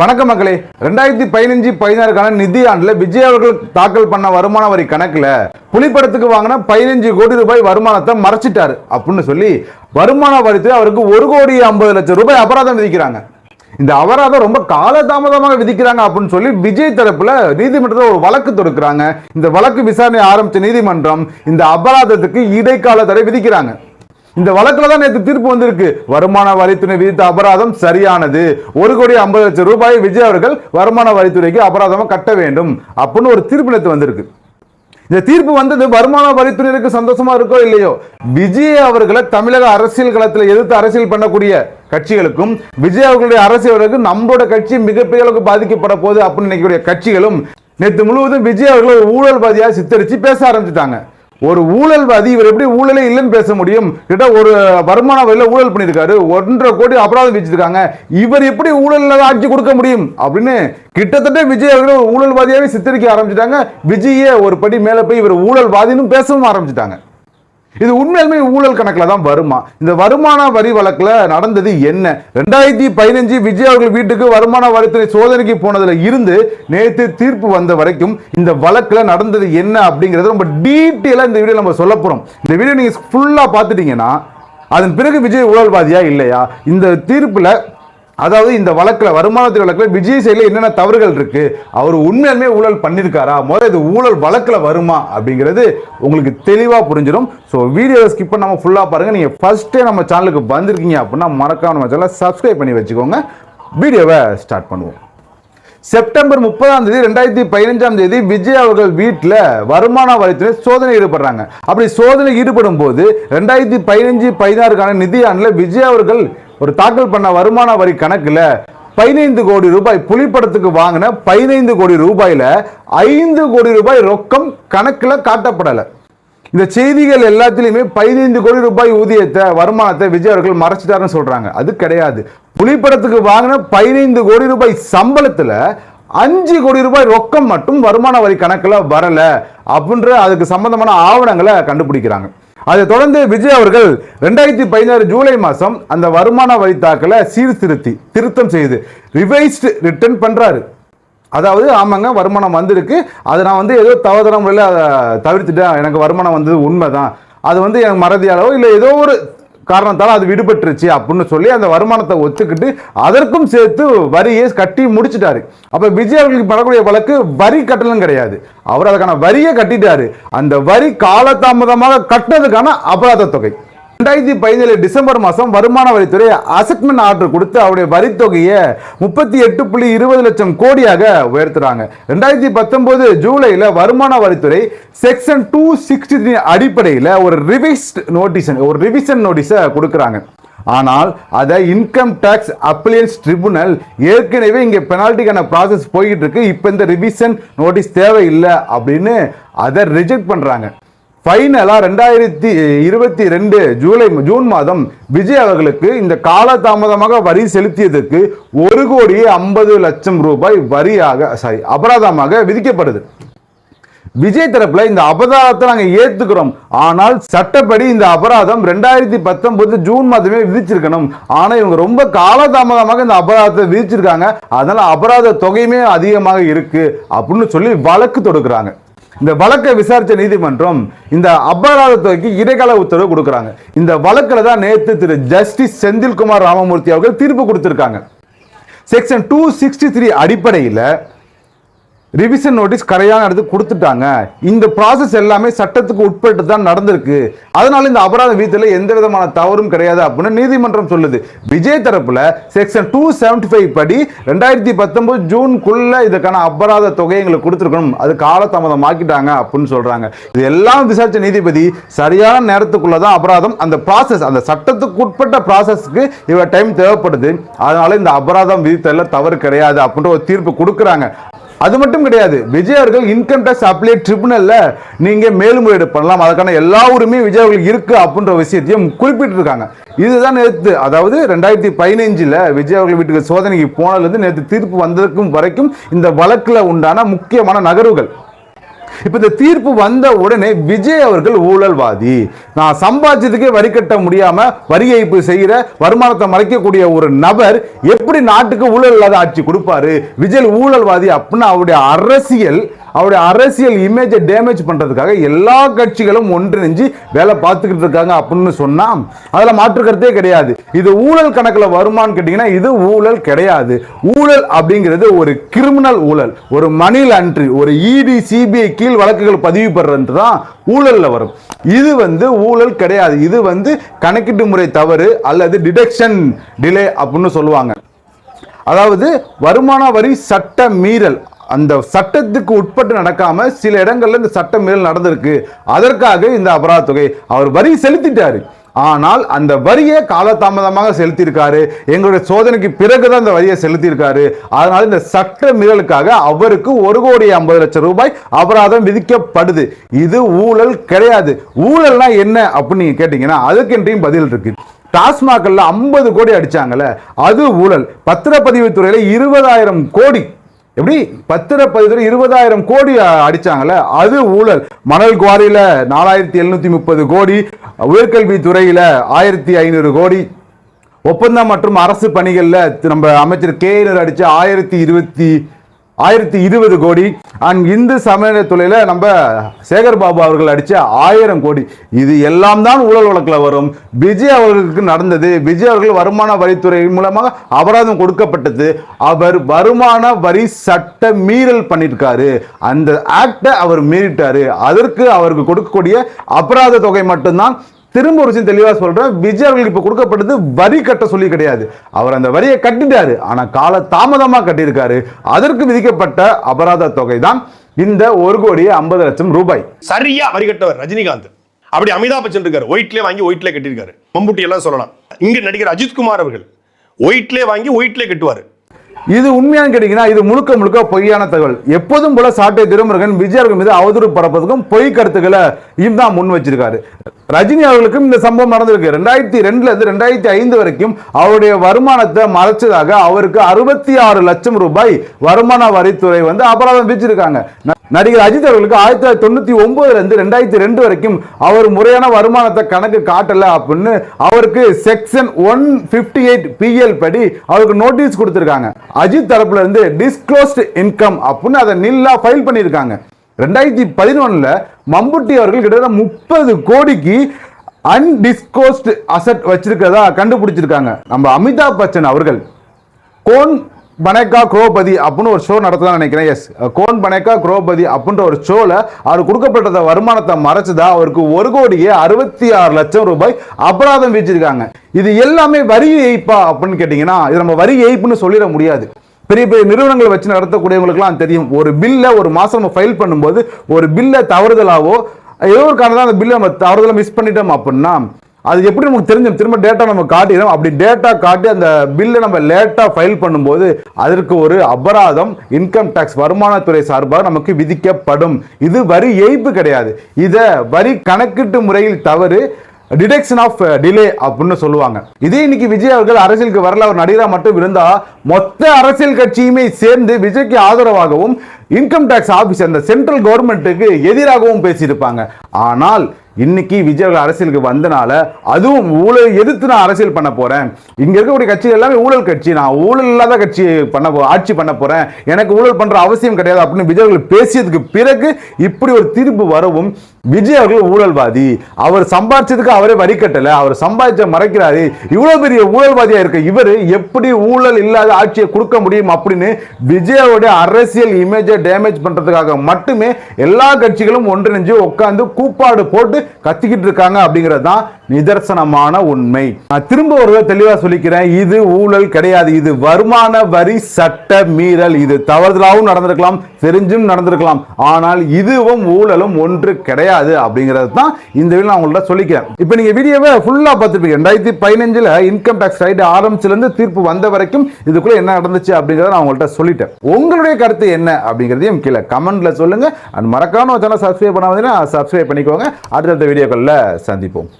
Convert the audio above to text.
வணக்க மக்களே. ரெண்டாயிரத்தி பதினஞ்சு பதினாறுக்கான நிதி விஜய் அவர்கள் தாக்கல் பண்ண வருமான வரி கணக்கில் புலிப்படத்துக்கு வாங்கின பதினஞ்சு கோடி ரூபாய் வருமானத்தை மறைச்சிட்டாரு அப்படின்னு சொல்லி வருமான வரித்துறை அவருக்கு ஒரு கோடி ஐம்பது லட்சம் ரூபாய் அபராதம் விதிக்கிறாங்க. இந்த அபராதம் ரொம்ப காலதாமதமாக விதிக்கிறாங்க அப்படின்னு சொல்லி விஜய் தரப்புல நீதிமன்றத்தில் ஒரு வழக்கு தொடுக்கிறாங்க. இந்த வழக்கு விசாரணை ஆரம்பிச்ச நீதிமன்றம் இந்த அபராதத்துக்கு இடைக்கால தடை விதிக்கிறாங்க. இந்த வழக்குல தான் நேற்று தீர்ப்பு வந்திருக்கு. வருமான வரித்துறை விதித்த அபராதம் சரியானது. ஒரு கோடி ஐம்பது லட்சம் ரூபாய் விஜய் அவர்கள் வருமான வரித்துறைக்கு அபராதமாக கட்ட வேண்டும் அப்படின்னு ஒரு தீர்ப்பு நேற்று வந்திருக்கு. இந்த தீர்ப்பு வந்தது வருமான வரித்துறையினருக்கு சந்தோஷமா இருக்கோ இல்லையோ? விஜய் அவர்களை தமிழக அரசியல் களத்தில் எதிர்த்து அரசியல் பண்ணக்கூடிய கட்சிகளுக்கும் விஜய் அவர்களுடைய அரசியலுக்கு நம்மளோட கட்சி மிகப்பெரிய அளவுக்கு பாதிக்கப்பட போகுது அப்படின்னு நினைக்கக்கூடிய கட்சிகளும் நேற்று முழுவதும் விஜய் அவர்களை ஒரு ஊழல்வாதியாக சித்தரித்து பேச ஆரம்பிச்சிட்டாங்க. ஒரு ஊழல்வாதி இவர் எப்படி ஊழலே இல்லைன்னு பேச முடியும்? கிட்ட ஒரு வருமான வரியில் ஊழல் பண்ணியிருக்காரு. ஒன்றரை கோடி அபராதம் வச்சிருக்காங்க இவர் எப்படி ஊழல் ஆட்சி கொடுக்க முடியும்? அப்படின்னு கிட்டத்தட்ட விஜய் அவர்கள் ஒரு ஊழல்வாதியாகவே சித்தரிக்க ஆரம்பிச்சிட்டாங்க. விஜயே ஒரு படி மேலே போய் இவர் ஊழல்வாதின்னு பேசவும் ஆரம்பிச்சிட்டாங்க. இது உண்மையிலுமே ஊழல் கணக்கில் தான் வருமா? இந்த வருமான வரி வழக்கில் நடந்தது என்ன? ரெண்டாயிரத்தி பதினஞ்சு விஜய் அவர்கள் வீட்டுக்கு வருமான வரித்துறை சோதனைக்கு போனதுல இருந்து நேற்று தீர்ப்பு வந்த வரைக்கும் இந்த வழக்கில் நடந்தது என்ன அப்படிங்கிறது ரொம்ப டீட்டெயிலாக இந்த வீடியோ நம்ம சொல்ல போகிறோம் இந்த வீடியோ நீங்கள் ஃபுல்லாக பார்த்துட்டீங்கன்னா அதன் பிறகு விஜய் ஊழல்வாதியா இல்லையா? இந்த தீர்ப்பில் அதாவது இந்த வழக்கில் வருமானத்துறை வழக்கில் விஜய் சைடில் என்னென்ன தவறுகள் இருக்கு? அவர் உண்மையாலுமே ஊழல் பண்ணியிருக்காரா? முதல்ல இது ஊழல் வழக்கில் வருமா? அப்படிங்கிறது உங்களுக்கு தெளிவாக புரிஞ்சிடும். ஸோ வீடியோவை ஸ்கிப் பண்ணாமல் ஃபுல்லாக பாருங்கள் நீங்கள் ஃபஸ்ட்டே நம்ம சேனலுக்கு வந்திருக்கீங்க அப்படின்னா மறக்காம நம்ம சேனலை சப்ஸ்கிரைப் பண்ணி வச்சுக்கோங்க. வீடியோவை ஸ்டார்ட் பண்ணுவோம். செப்டம்பர் முப்பதாம் தேதி ரெண்டாயிரத்தி பதினஞ்சாம் தேதி விஜய் அவர்கள் வீட்டில் வருமான வரித்துறை சோதனை ஈடுபடுறாங்க. அப்படி சோதனை ஈடுபடும் போது ரெண்டாயிரத்தி பதினஞ்சு பதினாறுக்கான நிதி ஆண்டில் விஜய் அவர்கள் ஒரு தாக்கல் பண்ண வருமான வரி கணக்கில் பதினைந்து கோடி ரூபாய் புலிப்படத்துக்கு வாங்கின பதினைந்து கோடி ரூபாயில் ஐந்து கோடி ரூபாய் ரொக்கம் கணக்கில் காட்டப்படலை. இந்த செய்திகள் எல்லாத்துலேயுமே பதினைந்து கோடி ரூபாய் ஊதியத்தை வருமானத்தை விஜய் அவர்கள் மறைச்சிட்டாருன்னு சொல்கிறாங்க அது கிடையாது. புலிப்படத்துக்கு வாங்கின பதினைந்து கோடி ரூபாய் சம்பளத்தில் அஞ்சு கோடி ரூபாய் ரொக்கம் மட்டும் வருமான வரி கணக்கில் வரலை அப்படின்ற அதுக்கு சம்பந்தமான ஆவணங்களை கண்டுபிடிக்கிறாங்க. அதை தொடர்ந்து விஜய் அவர்கள் ரெண்டாயிரத்தி பதினாறு ஜூலை மாதம் அந்த வருமான வரி தாக்கலை சீர்திருத்தி திருத்தம் செய்து ரிவைஸ்டு ரிட்டர்ன் பண்ணுறாரு அதாவது ஆமாங்க வருமானம் வந்திருக்கு. அதை நான் வந்து ஏதோ தவறுதல முறையில் அதை தவிர்த்துட்டேன். எனக்கு வருமானம் வந்தது உண்மை தான் அது வந்து எனக்கு மறதியாலோ இல்லை ஏதோ ஒரு காரணத்தால் அது விடுபட்டுருச்சு அப்படின்னு சொல்லி அந்த வருமானத்தை ஒத்துக்கிட்டு அதற்கும் சேர்த்து வரியை கட்டி முடிச்சிட்டாரு. அப்போ விஜய் அவர்களுக்கு படக்கூடிய வழக்கு வரி கட்டலும் கிடையாது. அவர் அதுக்கான வரியை கட்டிட்டாரு. அந்த வரி காலதாமதமாக கட்டினதுக்கான அபராத தொகை. ரெண்டாயிரத்தி பதினேழு டிசம்பர் மாதம் வருமான வரித்துறை அசட்மெண்ட் ஆர்டர் கொடுத்து அவருடைய வரித்தொகையை முப்பத்தி எட்டு புள்ளி இருபது லட்சம் கோடியாக உயர்த்துறாங்க. ரெண்டாயிரத்தி பத்தொன்பது ஜூலையில் வருமான வரித்துறை செக்ஷன் டூ சிக்ஸ்டி த்ரீ அடிப்படையில் ஒரு ரிவைஸ்ட் நோட்டீஸ் ஒரு ரிவிஷன் நோட்டீஸை கொடுக்குறாங்க. ஆனால் அதை இன்கம் டேக்ஸ் அப்ளியன்ஸ் ட்ரிபுனல் ஏற்கனவே இங்கே பெனால்ட்டிக்கான ப்ராசஸ் போய்கிட்டு இருக்கு. இப்போ இந்த ரிவிஷன் நோட்டீஸ் தேவையில்லை அப்படின்னு அதை ரிஜெக்ட் பண்ணுறாங்க ஃபைனலாக ரெண்டாயிரத்தி இருபத்தி ரெண்டு ஜூலை ஜூன் மாதம் விஜய் அவர்களுக்கு இந்த காலதாமதமாக வரி செலுத்தியதற்கு ஒரு கோடியே ஐம்பது லட்சம் ரூபாய் வரியாக சாரி அபராதமாக விதிக்கப்படுது. விஜய் தரப்புல இந்த அபராதத்தை நாங்கள் ஏத்துக்கிறோம். ஆனால் சட்டப்படி இந்த அபராதம் ரெண்டாயிரத்தி பத்தொன்பது ஜூன் மாதமே விதிச்சிருக்கணும். ஆனால் இவங்க ரொம்ப காலதாமதமாக இந்த அபராதத்தை விதிச்சிருக்காங்க. அதனால அபராத தொகையுமே அதிகமாக இருக்கு அப்படின்னு சொல்லி வழக்கு தொடுக்கிறாங்க. இந்த வழக்கை விசாரித்த நீதிமன்றம் இந்த அபராத இடைக்கால உத்தரவு கொடுக்குறாங்க. இந்த வழக்கில் தான் நேற்று திரு ஜஸ்டிஸ் செந்தில்குமார் ராமமூர்த்தி அவர்கள் தீர்ப்பு கொடுத்துருக்காங்க. செக்ஷன் டூ சிக்ஸ்டி த்ரீ அடிப்படையில் ரிவிஷன் நோட்டீஸ் கரையான எடுத்து கொடுத்துட்டாங்க. இந்த ப்ராசஸ் எல்லாமே சட்டத்துக்கு உட்பட்டு தான் நடந்திருக்கு. அதனால இந்த அபராத வீட்டில் எந்த விதமான தவறும் கிடையாது அப்படின்னு நீதிமன்றம் சொல்லுது. விஜய் தரப்புல செக்ஷன் டூ செவன்டி ஃபைவ் படி ரெண்டாயிரத்தி பத்தொன்பது ஜூனுக்குள்ள இதுக்கான அபராத தொகை எங்களுக்கு கொடுத்துருக்கணும். அது காலதாமதம் ஆக்கிட்டாங்க அப்படின்னு சொல்றாங்க. இது எல்லாம் விசாரிச்ச நீதிபதி சரியான நேரத்துக்குள்ள தான் அபராதம் அந்த ப்ராசஸ் அந்த சட்டத்துக்கு உட்பட்ட ப்ராசஸ்க்கு இவ டைம் தேவைப்படுது. அதனால இந்த அபராதம் விதித்தல தவறு கிடையாது அப்படின்ற ஒரு தீர்ப்பு கொடுக்குறாங்க. அது மட்டும் கிடையாது. விஜய் அவர்கள் இன்கம் டேக்ஸ் அப்ளை ட்ரிபுனல்ல நீங்க மேல்முறையீடு பண்ணலாம். அதுக்கான எல்லா உரிமையும் விஜய் அவர்கள் இருக்கு அப்படின்ற விஷயத்தையும் குறிப்பிட்டிருக்காங்க. இதுதான் நேற்று அதாவது ரெண்டாயிரத்தி பதினைஞ்சில் விஜய் அவர்கள் வீட்டுக்கு சோதனைக்கு போனதுலேருந்து நேற்று தீர்ப்பு வந்ததுக்கும் வரைக்கும் இந்த வழக்கில் உண்டான முக்கியமான நகர்வுகள். இப்ப இந்த தீர்ப்பு வந்த உடனே விஜய் அவர்கள் ஊழல்வாதி. நான் சம்பாதிச்சதுக்கே வரி கட்ட முடியாம வரி ஏய்ப்பு செய்யற வருமானத்தை மறைக்கக்கூடிய ஒரு நபர் எப்படி நாட்டுக்கு ஊழல் இல்லாத ஆட்சி கொடுப்பாரு? விஜய் ஊழல்வாதி அப்படின்னு அவருடைய அரசியல் அவருடைய அரசியல் இமேஜை டேமேஜ் பண்றதுக்காக எல்லா கட்சிகளும் ஒன்றிணைஞ்சு வேலை பார்த்துக்கிட்டு இருக்காங்க அப்படின்னு சொன்னால் அதுல மாற்று கருத்தே கிடையாது. இது ஊழல் கணக்குல வருமான்னு கேட்டிங்கன்னா இது ஊழல் கிடையாது. ஊழல் அப்படிங்கிறது ஒரு கிரிமினல் ஊழல் ஒரு மணி லாண்ட்ரி ஒரு இடி சிபிஐ கீழ் வழக்குகள் பதிவு பெறது தான் ஊழலில் வரும். இது வந்து ஊழல் கிடையாது. இது வந்து கணக்கீட்டு முறை தவறு அல்லது டிடக்ஷன் டிலே அப்படின்னு சொல்லுவாங்க. அதாவது வருமான வரி சட்ட மீறல். அந்த சட்டத்துக்கு உட்பட்டு நடக்காம சில இடங்கள்ல இந்த சட்ட மீறல் நடந்திருக்கு. அதற்காக இந்த அபராத தொகை. அவர் வரி செலுத்திட்டாரு. ஆனால் அந்த வரியை காலதாமதமாக செலுத்தியிருக்காரு. எங்களுடைய சோதனைக்கு பிறகு தான் இந்த வரியை செலுத்தியிருக்காரு. அதனால் இந்த சட்ட மீறலுக்காக அவருக்கு ஒரு கோடி ஐம்பது லட்சம் ரூபாய் அபராதம் விதிக்கப்படுது. இது ஊழல் கிடையாது. ஊழல்னா என்ன அப்படின்னு நீங்க கேட்டீங்கன்னா அதுக்கென்றையும் பதில் இருக்கு. டாஸ்மாகல்ல ஐம்பது கோடி அடிச்சாங்கல்ல அது ஊழல். பத்திரப்பதிவு துறையில் இருபதாயிரம் கோடி எப்படி? பத்திர பதிவு இருபதாயிரம் கோடி அடிச்சாங்கல்ல? அது ஊழல். மணல் குவாரியில நாலாயிரத்தி எழுநூத்தி முப்பது கோடி உயர்கல்வி துறையில ஆயிரத்தி ஐநூறு கோடி. ஒப்பந்தம் மற்றும் அரசு பணிகளில் நம்ம அமைச்சர் கே. அடிச்ச ஆயிரத்தி இருபத்தி ஆயிரத்தி இருபது கோடி. அண்ட் இந்து சமயத்துறையில நம்ம சேகர் பாபு அவர்கள் அடித்த ஆயிரம் கோடி. இது எல்லாம் தான் ஊழல் வழக்கில் வரும். விஜய் அவர்களுக்கு நடந்தது. விஜய் அவர்கள் வருமான வரித்துறை மூலமாக அபராதம் கொடுக்கப்பட்டது. அவர் வருமான வரி சட்ட மீறல் பண்ணியிருக்காரு அந்த ஆக்டை அவர் மீறிட்டாரு. அதற்கு அவருக்கு கொடுக்கக்கூடிய அபராத தொகை மட்டும்தான் திரும்ப ஒரு விஷயம் தெளிவா சொல்றேன். விஜய் அவர்களுக்கு இப்போ கொடுக்கப்பட்டது வரி கட்ட சொல்லி கிடையாது. அவர் அந்த வரியை கட்டிட்டாரு. ஆனா கால தாமதமா கட்டியிருக்காரு. அதற்கு விதிக்கப்பட்ட அபராத தொகை தான் இந்த ஒரு கோடி ஐம்பது லட்சம் ரூபாய். சரியா வரி கட்டவர் ரஜினிகாந்த். அப்படி அமிதாப் பச்சன் இருக்காரு. ஒயிட்லேயே வாங்கி ஒயிட்லேயே கட்டியிருக்காரு. மம்புட்டி எல்லாம் சொல்லலாம். இங்க நடிகர் அஜித்குமார் அவர்கள் ஒயிட்லேயே வாங்கி ஒயிட்லேயே கட்டுவார். இது உண்மையானு கேட்டீங்கன்னா இது முழுக்க முழுக்க பொய்யான தகவல். எப்போதும் போல சாட்டை திருமுருகன் விஜயர்கள் மீது அவதூறு பரப்பதுக்கும் பொய் கருத்துக்களை தான் முன் வச்சிருக்காரு. ரஜினி அவர்களுக்கும் இந்த சம்பவம் நடந்திருக்கு. ரெண்டாயிரத்தி ரெண்டுல இருந்து ரெண்டாயிரத்தி ஐந்து வரைக்கும் அவருடைய வருமானத்தை மறைச்சதாக அவருக்கு அறுபத்தி ஆறு லட்சம் ரூபாய் வருமான வரித்துறை வந்து அபராதம் விதிச்சிருக்காங்க. நடிகர் அஜித் அவர்களுக்கு ஆயிரத்தி தொள்ளாயிரத்தி தொண்ணூத்தி ஒன்பதுல இருந்து ரெண்டாயிரத்தி ரெண்டு வரைக்கும் அவர் முறையான வருமானத்தை கணக்கு காட்டல அப்படின்னு அவருக்கு section one fifty eight B L படி அவருக்கு நோட்டீஸ் கொடுத்துருக்காங்க. அஜித் தரப்புல இருந்து டிஸ்க்ளோஸ்ட் இன்கம் அப்படின்னு அதை நில்லா ஃபைல் பண்ணியிருக்காங்க. ரெண்டாயிரத்தி பதினொன்னுல மம்புட்டி அவர்கள் கிட்டத்தட்ட முப்பது கோடிக்கு அன்டிஸ்கோஸ்ட் அசட் வச்சிருக்கிறதா கண்டுபிடிச்சிருக்காங்க. நம்ம அமிதாப் பச்சன் அவர்கள். கோன் பனேக்கா குரோபதி அப்படின்னு ஒரு ஷோ நடத்தலாம் நினைக்கிறேன். எஸ் கோன் பனேக்கா குரோபதி அப்படின்ற ஒரு ஷோவில் அவர் கொடுக்கப்பட்ட வருமானத்தை மறைச்சதா அவருக்கு ஒரு கோடியே அறுபத்தி ஆறு லட்சம் ரூபாய் அபராதம் வீச்சிருக்காங்க இது எல்லாமே வரி ஏய்ப்பா அப்படின்னு கேட்டிங்கன்னா இது நம்ம வரி ஏய்ப்புன்னு சொல்லிட முடியாது. பெரிய பெரிய நிறுவனங்களை வச்சு நடத்தக்கூடியவங்களுக்குலாம் தெரியும். ஒரு பில்லை ஒரு மாதம் நம்ம ஃபைல் பண்ணும்போது ஒரு பில்லை தவறுதலாவோ ஏதோ ஒரு காரணம் அந்த பில்லை நம்ம தவறுதலாக மிஸ் பண்ணிட்டோம் அப்படின்னா அது எப்படி நமக்கு தெரிஞ்சோம் திரும்ப டேட்டா நம்ம காட்டிடும். அப்படி டேட்டா காட்டி அந்த பில்லை நம்ம லேட்டாக ஃபைல் பண்ணும்போது அதற்கு ஒரு அபராதம் இன்கம் டேக்ஸ் வருமானத்துறை சார்பாக நமக்கு விதிக்கப்படும். இது வரி ஏய்ப்பு கிடையாது. இதை வரி கணக்கிட்டு முறையில் தவறு டிடெக்ஷன் ஆஃப் டிலே அப்படின்னு சொல்லுவாங்க. இதே இன்னைக்கு விஜய் அவர்கள் அரசியலுக்கு வரல அவர் நடிகராக மட்டும் இருந்தா மொத்த அரசியல் கட்சியுமே சேர்ந்து விஜய்க்கு ஆதரவாகவும் இன்கம் டேக்ஸ் ஆஃபீஸ் அந்த சென்ட்ரல் கவர்மெண்ட்டுக்கு எதிராகவும் பேசியிருப்பாங்க. ஆனால் இன்னைக்கு விஜய் அரசியலுக்கு வந்தனால அதுவும் ஊழல் எதிர்த்து நான் அரசியல் பண்ண போறேன். இங்க இருக்கக்கூடிய கட்சிகள் எல்லாமே ஊழல் கட்சி. நான் ஊழல் இல்லாத கட்சி பண்ண ஆட்சி பண்ண போறேன். எனக்கு ஊழல் பண்ற அவசியம் கிடையாது அப்படின்னு விஜய் பேசியதுக்கு பிறகு இப்படி ஒரு தீர்ப்பு வரவும் விஜய் அவர்கள் ஊழல்வாதி. அவர் சம்பாதிச்சதுக்கு அவரே வரி கட்டல. அவர் சம்பாதிச்ச மறைக்கிறாரு. இவ்வளவு பெரிய ஊழல்வாதியா இருக்க இவர் எப்படி ஊழல் இல்லாத ஆட்சியை கொடுக்க முடியும் அப்படின்னு விஜயோட அரசியல் இமேஜை டேமேஜ் பண்றதுக்காக மட்டுமே எல்லா கட்சிகளும் ஒன்றிணைஞ்சு உட்காந்து கூப்பாடு போட்டு கத்திக்கிட்டு இருக்காங்க அப்படிங்கிறது தான் நிதர்சனமான உண்மை. நான் திரும்ப ஒரு தெளிவாக தெளிவா சொல்லிக்கிறேன் இது ஊழல் கிடையாது. இது வருமான வரி சட்ட மீறல். இது தவறுதலாகவும் நடந்திருக்கலாம் தெரிஞ்சும் நடந்திருக்கலாம். ஆனால் இதுவும் ஊழலும் ஒன்று கிடையாது அப்படிங்கிறது தான் இந்த வீடியோ நான் உங்கள்ட்ட சொல்லிக்கிறேன். இப்போ நீங்க வீடியோவை ஃபுல்லா பார்த்துருப்பீங்க. ரெண்டாயிரத்தி பதினஞ்சுல இன்கம் டேக்ஸ் ரைட் ஆரம்பிச்சிலருந்து தீர்ப்பு வந்த வரைக்கும் இதுக்குள்ள என்ன நடந்துச்சு அப்படிங்கிறத நான் உங்கள்ட்ட சொல்லிட்டேன். உங்களுடைய கருத்து என்ன அப்படிங்கிறதையும் கீழே கமெண்ட்ல சொல்லுங்க. அண்ட் மறக்காம சேனல் சப்ஸ்கிரைப் பண்ணாமல் சப்ஸ்கிரைப் பண்ணிக்கோங்க. அடுத்தடுத்த வீடியோக்களில் சந்திப்போம்.